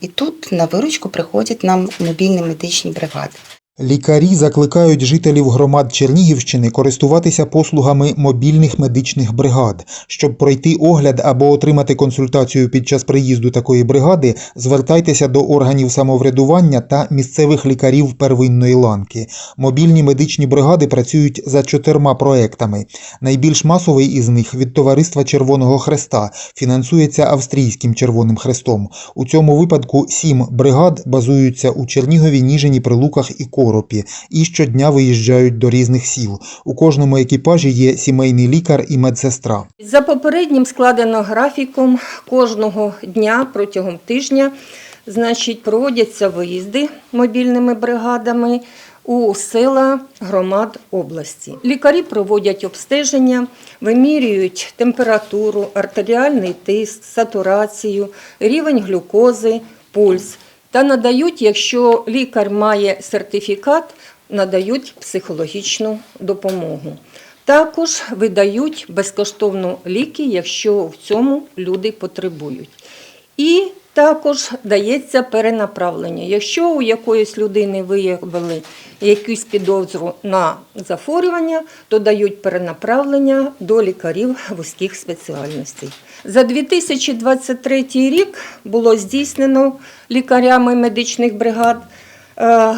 І тут на виручку приходять нам мобільні медичні бригади. Лікарі закликають жителів громад Чернігівщини користуватися послугами мобільних медичних бригад. Щоб пройти огляд або отримати консультацію під час приїзду такої бригади, звертайтеся до органів самоврядування та місцевих лікарів первинної ланки. Мобільні медичні бригади працюють за чотирма проектами. Найбільш масовий із них від Товариства Червоного Хреста фінансується Австрійським Червоним Хрестом. У цьому випадку сім бригад базуються у Чернігові, Ніжині, Прилуках і Коропі і щодня виїжджають до різних сіл. У кожному екіпажі є сімейний лікар і медсестра. За попереднім складено графіком кожного дня протягом тижня значить, проводяться виїзди мобільними бригадами у села громад області. Лікарі проводять обстеження, вимірюють температуру, артеріальний тиск, сатурацію, рівень глюкози, пульс та надають, якщо лікар має сертифікат, надають психологічну допомогу. Також видають безкоштовно ліки, якщо в цьому люди потребують. І також дається перенаправлення. Якщо у якоїсь людини виявили якусь підозру на захворювання, то дають перенаправлення до лікарів вузьких спеціальностей. За 2023 рік було здійснено лікарями медичних бригад е,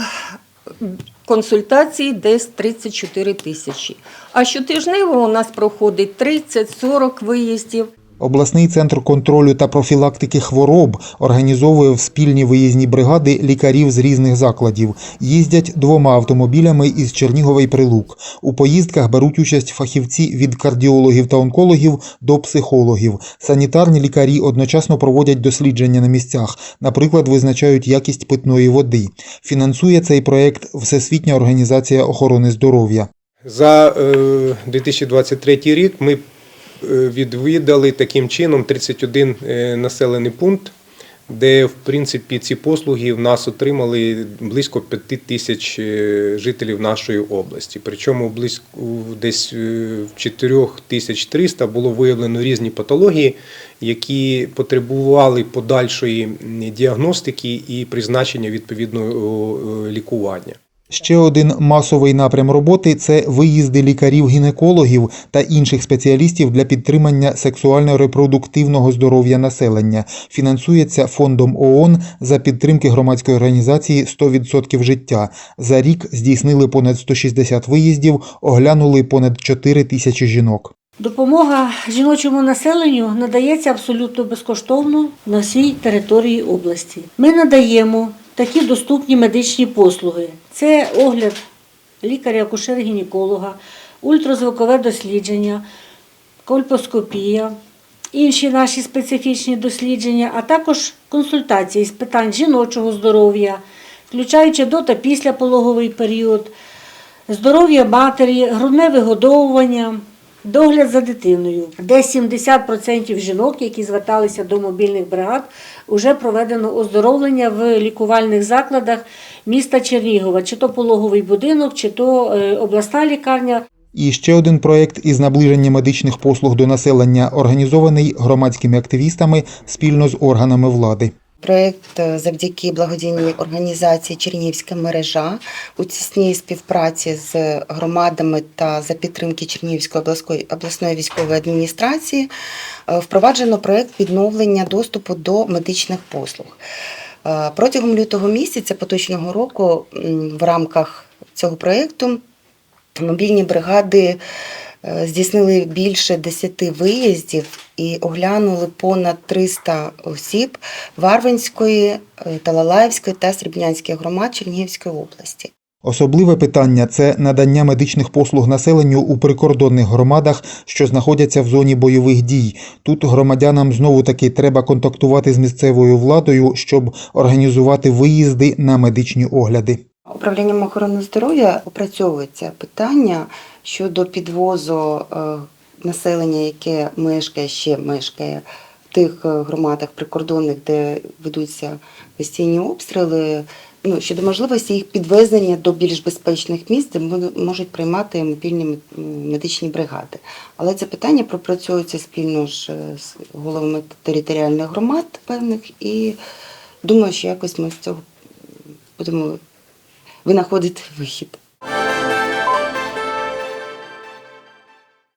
консультацій десь 34 тисячі. А щотижнево у нас проходить 30-40 виїздів. Обласний центр контролю та профілактики хвороб організовує в спільні виїзні бригади лікарів з різних закладів. Їздять двома автомобілями із Чернігова й Прилук. У поїздках беруть участь фахівці від кардіологів та онкологів до психологів. Санітарні лікарі одночасно проводять дослідження на місцях, наприклад, визначають якість питної води. Фінансує цей проект Всесвітня організація охорони здоров'я. За е, 2023 рік ми е, відвідали таким чином 31 е, населений пункт, де в принципі ці послуги в нас отримали близько 5 тисяч е, жителів нашої області. Причому близько десь е, в 4300 було виявлено різні патології, які потребували подальшої діагностики і призначення відповідного е, лікування. Ще один масовий напрям роботи це виїзди лікарів-гінекологів та інших спеціалістів для підтримання сексуально-репродуктивного здоров'я населення. Фінансується фондом ООН за підтримки громадської організації «100% життя. За рік здійснили понад 160 виїздів, оглянули понад 4 тисячі жінок. Допомога жіночому населенню надається абсолютно безкоштовно на всій території області. Ми надаємо такі доступні медичні послуги: це огляд лікаря-акушера-гінеколога, ультразвукове дослідження, кольпоскопія, інші наші специфічні дослідження, а також консультації з питань жіночого здоров'я, включаючи до та післяпологовий період, здоров'я матері, грудне вигодовування. Догляд за дитиною, де 70% жінок, які зверталися до мобільних бригад, вже проведено оздоровлення в лікувальних закладах міста Чернігова, чи то пологовий будинок, чи то е, обласна лікарня. І ще один проєкт із наближення медичних послуг до населення, організований громадськими активістами спільно з органами влади. Проєкт е, завдяки благодійній організації Чернігівська мережа у тісній співпраці з громадами та за підтримки Чернігівської обласної, військової адміністрації е, впроваджено проєкт відновлення доступу до медичних послуг. Е, Протягом лютого місяця поточного року в рамках цього проєкту мобільні бригади здійснили більше 10 виїздів і оглянули понад 300 осіб Варвинської, е, Талалаївської та Срібнянської громад Чернігівської області. Особливе питання це надання медичних послуг населенню у прикордонних громадах, що знаходяться в зоні бойових дій. Тут громадянам знову таки треба контактувати з місцевою владою, щоб організувати виїзди на медичні огляди. Управлінням охорони здоров'я опрацьовується питання щодо підвозу е, населення, яке мешкає ще мешкає в тих е, громадах прикордонних, де ведуться постійні обстріли. Ну, щодо можливості їх підвезення до більш безпечних місць, де можуть приймати мобільні медичні бригади. Але це питання пропрацьовується спільно ж е, з головами територіальних громад певних і думаю, що якось ми з цього будемо винаходити вихід.